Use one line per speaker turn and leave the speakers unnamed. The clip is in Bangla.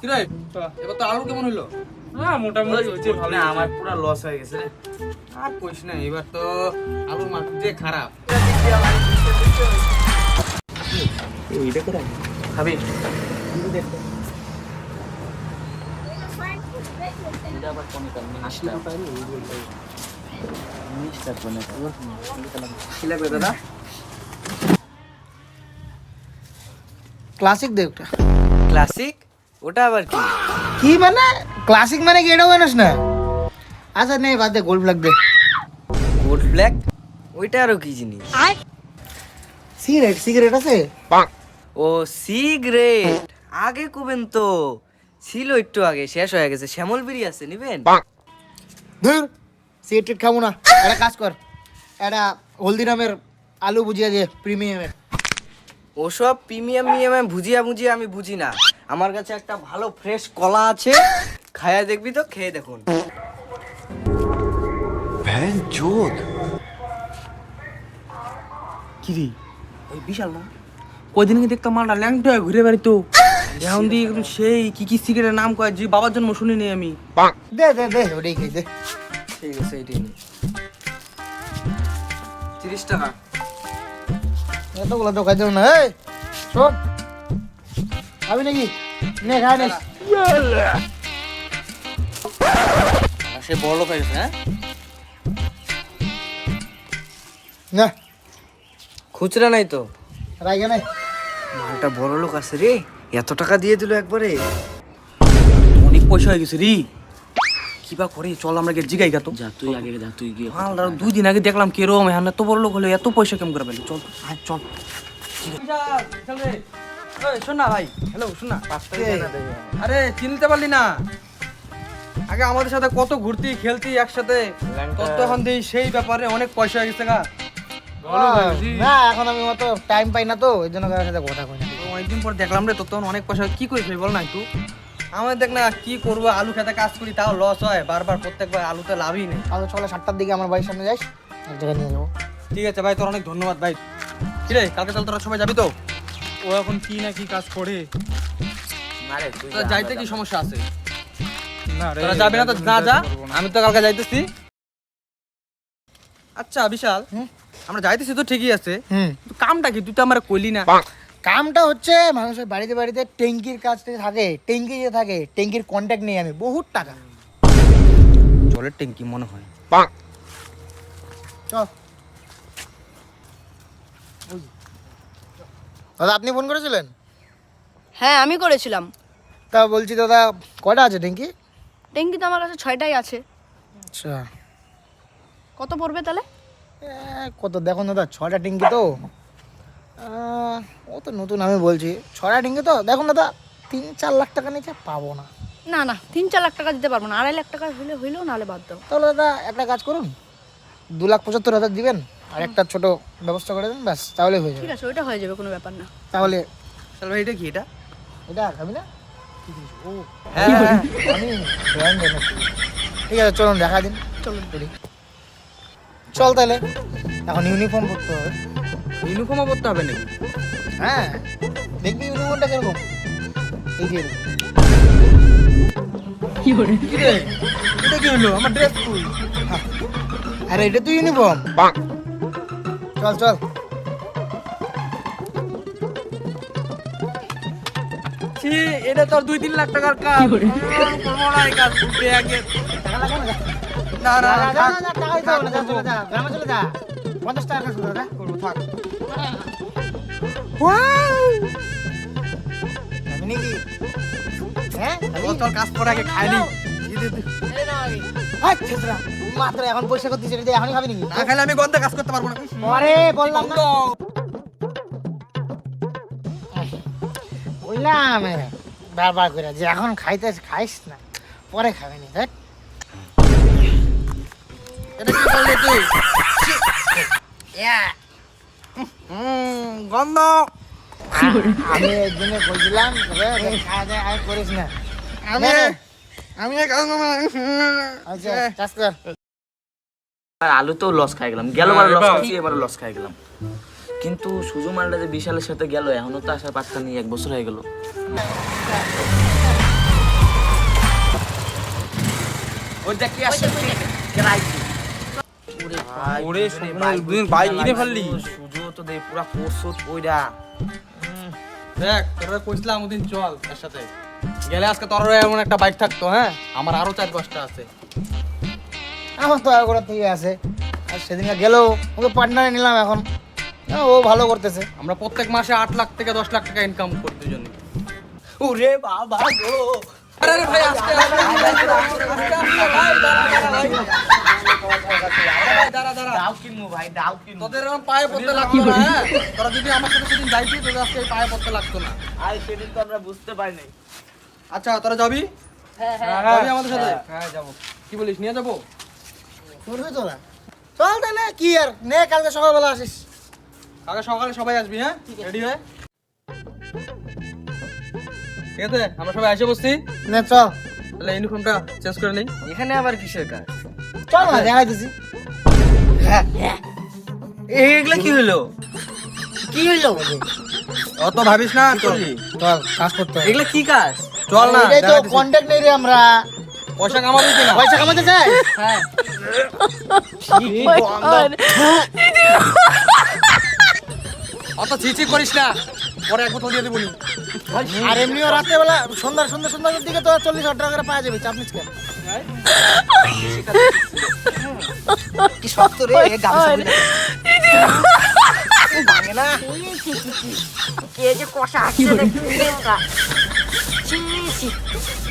কিরে এবার তো আলু কেমন হলো
হ্যাঁ মোটামুটি হয়েছে ভালো
আমার পুরো লস হয়ে গেছে রে।
আর কইস না এবার তো আলুর মার্কেট যে খারাপ।
খাবি? কি লাগবে দাদা?
ক্লাসিক দে ওটা।
ক্লাসিক ওটা আবার কি?
কি মানে? ক্লাসিক মানে কি? এটাও জানিস না? আচ্ছা নেই বাদ দে গোল্ড ফ্ল্যাগ দে।
গোল্ড ব্ল্যাক ওইটা আরও কি জিনিস?
সিগারেট সিগারেট আছে?
ও সিগারেট আগে কবেন তো। ছিল একটু আগে শেষ হয়ে গেছে। শ্যামল বিড়ি আছে নিবেন?
ধুর। সিগারেট খাব না। একটা কাজ কর। একটা হলদিরামের আলু বুঝিয়ে দে প্রিমিয়ামের
ওসব প্রিমিয়াম মিয়াম ভুজিয়া ভুজিয়া আমি বুঝি না। আমার কাছে একটা ভালো ফ্রেশ কলা আছে। খায়া দেখবি তো খেয়ে দেখুন।
কি রে? ওই বিশাল না? কয়দিন কি দেখতাম মালটা ল্যাংটা হয়ে ঘুরে বেড়াইতো। এখন দিয়ে একদম সেই কি কি সিগারেটের নাম কয় যে বাবার জন্ম শুনিনি আমি।
দে দে দে ওটাই খাই দে।
ঠিক আছে এটাই নে। তিরিশ টাকা।
এতগুলো তো খাইতে হবে না এই শোন। খাবি নাকি? নে
সে বড় লোক হয়ে গেছে হ্যাঁ?
না।
খুচরা নাই তো।
রাইগে নাই
মালটা বড় লোক আছে রে এত টাকা দিয়ে দিল একবারে।
অনেক পয়সা হয়ে গেছে রে। কি বা করে? চল আমরা গিয়ে জিগাই গা তো।
যা তুই আগে যা তুই গিয়ে
মালটা দুই দিন আগে দেখলাম কেরম এখন এত বড় লোক হলো এত পয়সা কেমন করে পেল? চল আয় চল। শোন ভাই। হ্যালো শোন আরে চিনতে পারলি না। আগে আমাদের সাথে কত ঘুরতি খেলতি একসাথে তোর তো এখন দিই সেই ব্যাপারে অনেক পয়সা হয়ে গেছে গা।
না এখন আমি অত টাইম পাই না তো ওই জন্য কারোর সাথে কথা কই না
অনেকদিন পর দেখলাম রে তোর তখন অনেক পয়সা কি করিস বল না একটু। আমাদের দেখ না কি করব আলু খেতে কাজ করি তাও লস হয়। বারবার প্রত্যেকবার আলুতে লাভই নেই।
তাহলে চলে সাতটার দিকে আমার বাড়ির সামনে যাইস এক জায়গায় নিয়ে যাব।
ঠিক আছে ভাই তোর অনেক ধন্যবাদ ভাই। কিরে কালকে তাহলে তোরা সবাই যাবি তো?
ও এখন কি না কি কাজ করে?
তুই
তোরা যাইতে কি সমস্যা আছে।
না রে
তোরা যাবি না তো না যা। আমি তো কালকে যাইতেছি। আচ্ছা বিশাল।
হুম?
আমরা যাইতেছি তো ঠিকই আছে।
হুম।
কিন্তু কামটা কি? তুই তো আমার কইলি না।
কামটা হচ্ছে মানুষের বাড়িতে বাড়িতে ট্যাঙ্কির কাজ থেকে থাকে ট্যাঙ্কি যে থাকে ট্যাঙ্কির কন্ট্যাক্ট নেই আমি বহুত টাকা।
জলের ট্যাঙ্কি মনে হয়।
চল। দাদা আপনি ফোন করেছিলেন?
হ্যাঁ আমি করেছিলাম।
তা বলছি দাদা কটা আছে ট্যাঙ্কি
ট্যাঙ্কি তো আমার কাছে ছয়টাই আছে।
আচ্ছা।
কত পড়বে তাহলে?
কত? দেখুন দাদা ছটা ট্যাঙ্কি তো। ও তো নতুন আমি বলছি। ছটা ট্যাঙ্কি তো? দেখুন দাদা তিন চার লাখ টাকা নিচে পাবো না।
না না তিন চার লাখ টাকা দিতে পারব না। আড়াই লাখ টাকা হলে হইলেও নাহলে বাদ দাও।
তাহলে দাদা একটা কাজ করুন। দু লাখ পঁচাত্তর হাজার দিবেন। আর একটা ছোট ব্যবস্থা করে দেন ব্যাস তাহলে হয়ে যাবে।
ঠিক আছে ওইটা হয়ে যাবে কোনো ব্যাপার না।
তাহলে
চল ভাই এটা কি এটা?
এটা খাবি না? ও
হ্যাঁ হ্যাঁ,
আমি ব্র্যান্ড এনেছি ঠিক আছে চলুন দেখা দিন।
চলুন।
করি। চল তাহলে এখন ইউনিফর্ম পরতে হবে।
ইউনিফর্মও করতে হবে নাকি?
হ্যাঁ দেখবি ইউনিফর্মটা কীরকম? এই যে
কি রে? এটা কি হলো? আমার ড্রেস কই?
আরে এটা তো ইউনিফর্ম চল চল
ছি এটা তোর দুই তিন লাখ টাকার কাজ করব না এই কাজ উঠে আগে
টাকা না
না না না, থাক।
টাকা দিতে না, চলে যা, গ্রামে চলে যা। পঞ্চাশ টাকা কাজ করো, যা।
করব থাক
খাবি নাকি? হ্যাঁ?
তোর কাজ করে আগে খাইনি
ছেঁচড়া। মাত্র এখন পয়সা করতে চলে এখনই খাবি নাকি?
না খাইলে আমি গন্ধে কাজ করতে পারব না
পরে বললাম না। বললাম বারবার করে যে এখন খাইতে খাইস না পরে খাবি নি ধ্যাৎ।
এটা কি করলি তুই গন্ধ
আমি জন্য বলছিলাম খাওয়া দাওয়া করিস না
আমি।
আচ্ছা,
আলু তো লস খাই গেলাম। গেল
এবার।
লস খাই গেলাম। কিন্তু সুজু মালটা যে বিশালের সাথে গেল এখনও তো আসার পাত্তা নেই এক বছর হয়ে গেল। দে
দেখ তোরা কইছিলাম ওদিন চল তার সাথে গেলে আজকে তোর এমন একটা বাইক থাকতো হ্যাঁ? আমার আরও চার পাঁচটা আছে।
আমার তো আগোড়া থেকে আছে। আর সেদিনকে গেলেও ওকে পার্টনারে নিলাম এখন। হ্যাঁ, ও ভালো করতেছে।
আমরা প্রত্যেক মাসে আট লাখ থেকে দশ লাখ টাকা ইনকাম করি দুজনে
ওরে বাবা গো!
আরে আরে ভাই আস্তে আস্তে আস্তে আস্তে আস্তে আস্তে ভাই দাঁড়া দাঁড়া ভাই। ভাই, দাঁড়া দাঁড়া।
দাও কিনবো ভাই দাও কিনবো।
তোদের এরকম পায়ে পড়তে লাগতো না হ্যাঁ? তোরা যদি আমার সাথে সেদিন যাইতি তোদের আজকে এই পায়ে পড়তে লাগতো না।
আর সেদিন তো আমরা বুঝতে পারি নাই
আচ্ছা তোরা যাবি?
হ্যাঁ
যাবি আমাদের সাথে? হ্যাঁ যাব। কি বলিস নিয়ে যাব?
শুনবি তোরা চল তাহলে কি আর? নে কালকে সকালবেলা আসিস।
আগে সকালে সবাই আসবি হ্যাঁ? রেডি হয়ে? ঠিক আছে আমরা সবাই এসে বসছি।
নে চল।
তাহলে ইউনিফর্মটা চেঞ্জ করে নেই।
এখানে আবার কিসের কাজ?
চল না দেখাইতেছি।
এগুলো কি হলো? কি হলো
অত ভাবিস না চল।
চল কাজ করতে
এগুলো কি কাজ?
চল না
এটাই তো। কন্ট্যাক্ট নেই রে আমরা
পয়সা কামাবি কিনা
পয়সা কামাতে চাই
হ্যাঁ অত ছিচি করিস না পরে এক বোতল দিয়ে দেবো
আর এমনিও রাতে বেলা সন্ধ্যা সন্ধ্যা সন্ধ্যার দিকে তো চল্লিশ হাজার টাকা করে পাওয়া যাবে চাপ নিস কেন
কি শক্ত রে গামছা না
কে যে কষা আসছে দেখি